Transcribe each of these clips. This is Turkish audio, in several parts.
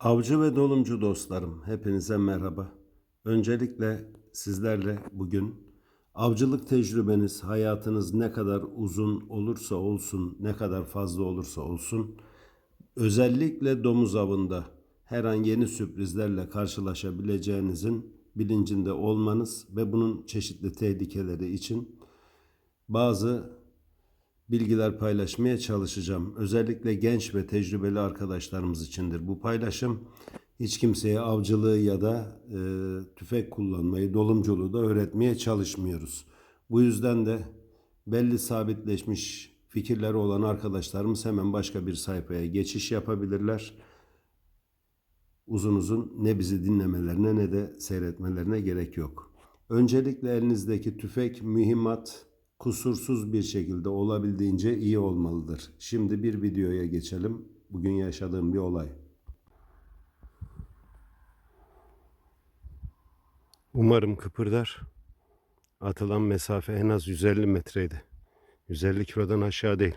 Avcı ve dolumcu dostlarım, hepinize merhaba. Öncelikle sizlerle bugün avcılık tecrübeniz, hayatınız ne kadar uzun olursa olsun, ne kadar fazla olursa olsun, özellikle domuz avında her an yeni sürprizlerle karşılaşabileceğinizin bilincinde olmanız ve bunun çeşitli tehlikeleri için bazı bilgiler paylaşmaya çalışacağım. Özellikle genç ve tecrübeli arkadaşlarımız içindir bu paylaşım. Hiç kimseye avcılığı ya da e, tüfek kullanmayı, dolumculuğu da öğretmeye çalışmıyoruz. Bu yüzden de belli sabitleşmiş fikirleri olan arkadaşlarımız hemen başka bir sayfaya geçiş yapabilirler. Uzun uzun ne bizi dinlemelerine ne de seyretmelerine gerek yok. Öncelikle elinizdeki tüfek, mühimmat, kusursuz bir şekilde olabildiğince iyi olmalıdır. Şimdi bir videoya geçelim. Bugün yaşadığım bir olay. Umarım kıpırdar. Atılan mesafe en az 150 metreydi. 150 kilodan aşağı değil.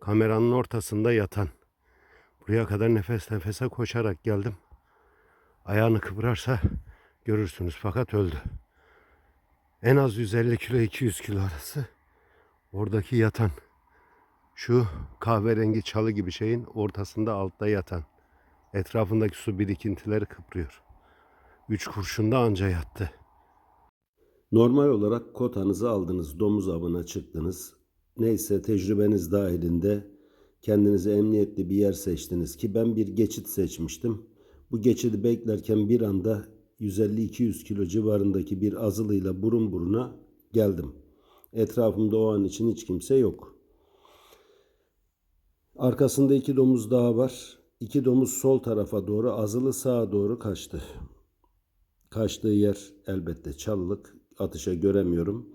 Kameranın ortasında yatan. Buraya kadar nefes nefese koşarak geldim. Ayağını kıvırarsa görürsünüz fakat öldü. En az 150 kilo 200 kilo arası. Oradaki yatan şu kahverengi çalı gibi şeyin ortasında altta yatan. Etrafındaki su birikintileri kıpırıyor. Üç kurşunda anca yattı. Normal olarak kotanızı aldınız, domuz avına çıktınız. Neyse tecrübeniz dahilinde kendinize emniyetli bir yer seçtiniz ki ben bir geçit seçmiştim. Bu geçidi beklerken bir anda 150-200 kilo civarındaki bir azılıyla burun buruna geldim. Etrafımda o an için hiç kimse yok. Arkasında iki domuz daha var. İki domuz sol tarafa doğru, azılı sağa doğru kaçtı. Kaçtığı yer elbette çalılık. Atışa göremiyorum.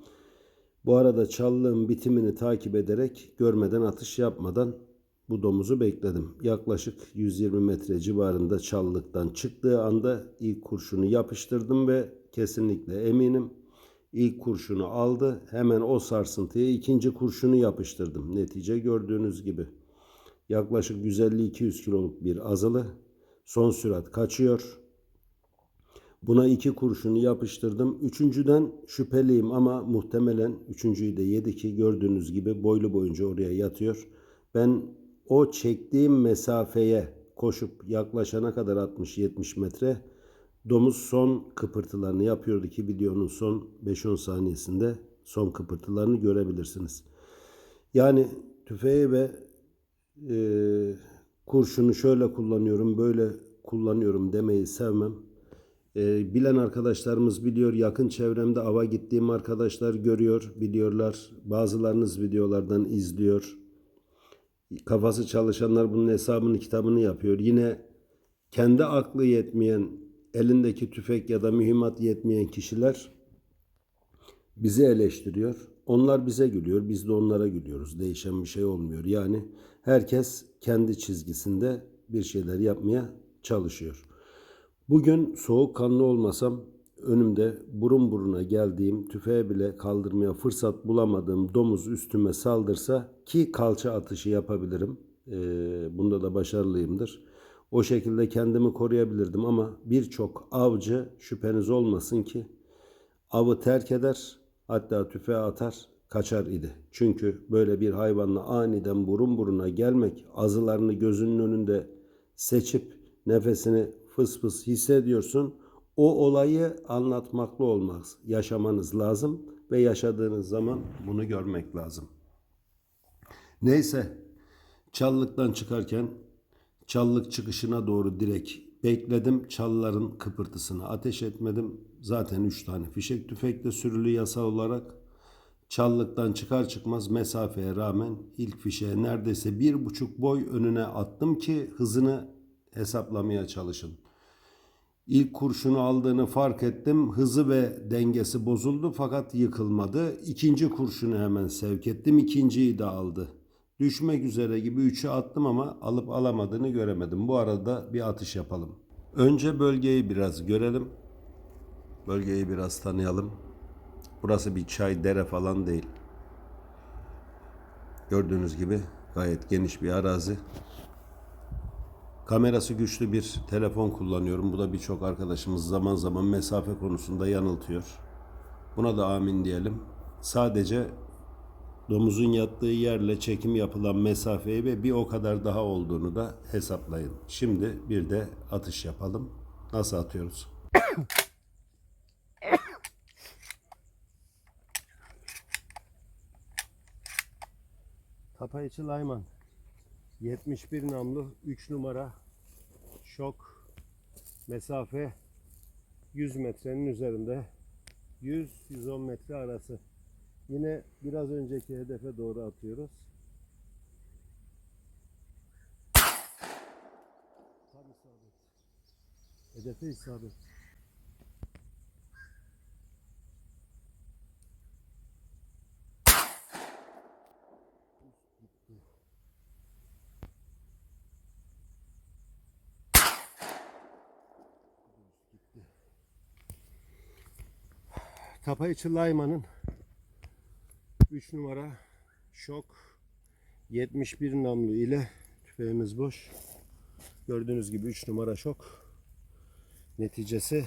Bu arada çallığın bitimini takip ederek görmeden atış yapmadan bu domuzu bekledim. Yaklaşık 120 metre civarında çalılıktan çıktığı anda ilk kurşunu yapıştırdım ve kesinlikle eminim ilk kurşunu aldı. Hemen o sarsıntıya ikinci kurşunu yapıştırdım. Netice gördüğünüz gibi. Yaklaşık 150-200 kiloluk bir azılı. Son sürat kaçıyor. Buna iki kurşunu yapıştırdım. Üçüncüden şüpheliyim ama muhtemelen üçüncüyü de yedi ki gördüğünüz gibi boylu boyunca oraya yatıyor. Ben o çektiğim mesafeye koşup yaklaşana kadar 60-70 metre domuz son kıpırtılarını yapıyordu ki videonun son 5-10 saniyesinde son kıpırtılarını görebilirsiniz. Yani tüfeği ve e, kurşunu şöyle kullanıyorum, böyle kullanıyorum demeyi sevmem. E, bilen arkadaşlarımız biliyor, yakın çevremde ava gittiğim arkadaşlar görüyor, biliyorlar. Bazılarınız videolardan izliyor. Kafası çalışanlar bunun hesabını, kitabını yapıyor. Yine kendi aklı yetmeyen, elindeki tüfek ya da mühimmat yetmeyen kişiler bizi eleştiriyor. Onlar bize gülüyor, biz de onlara gülüyoruz. Değişen bir şey olmuyor. Yani herkes kendi çizgisinde bir şeyler yapmaya çalışıyor. Bugün soğukkanlı olmasam önümde burun buruna geldiğim tüfeği bile kaldırmaya fırsat bulamadığım domuz üstüme saldırsa ki kalça atışı yapabilirim. Ee, bunda da başarılıyımdır. O şekilde kendimi koruyabilirdim ama birçok avcı şüpheniz olmasın ki avı terk eder hatta tüfeği atar kaçar idi. Çünkü böyle bir hayvanla aniden burun buruna gelmek azılarını gözünün önünde seçip nefesini fıs fıs hissediyorsun. O olayı anlatmakla olmaz. Yaşamanız lazım ve yaşadığınız zaman bunu görmek lazım. Neyse çallıktan çıkarken çallık çıkışına doğru direkt bekledim. Çalların kıpırtısını ateş etmedim. Zaten üç tane fişek tüfekle sürülü yasal olarak. Çallıktan çıkar çıkmaz mesafeye rağmen ilk fişeğe neredeyse bir buçuk boy önüne attım ki hızını hesaplamaya çalışın. İlk kurşunu aldığını fark ettim. Hızı ve dengesi bozuldu fakat yıkılmadı. İkinci kurşunu hemen sevk ettim. İkinciyi de aldı. Düşmek üzere gibi üçü attım ama alıp alamadığını göremedim. Bu arada bir atış yapalım. Önce bölgeyi biraz görelim. Bölgeyi biraz tanıyalım. Burası bir çay, dere falan değil. Gördüğünüz gibi gayet geniş bir arazi. Kamerası güçlü bir telefon kullanıyorum. Bu da birçok arkadaşımız zaman zaman mesafe konusunda yanıltıyor. Buna da amin diyelim. Sadece domuzun yattığı yerle çekim yapılan mesafeyi ve bir o kadar daha olduğunu da hesaplayın. Şimdi bir de atış yapalım. Nasıl atıyoruz? Tapayıcı Layman 71 namlu 3 numara şok mesafe 100 metrenin üzerinde 100-110 metre arası. Yine biraz önceki hedefe doğru atıyoruz. Tam isabet. Hedefe isabet. Tapayıcı Layman'ın 3 numara şok 71 namlu ile tüfeğimiz boş. Gördüğünüz gibi 3 numara şok. Neticesi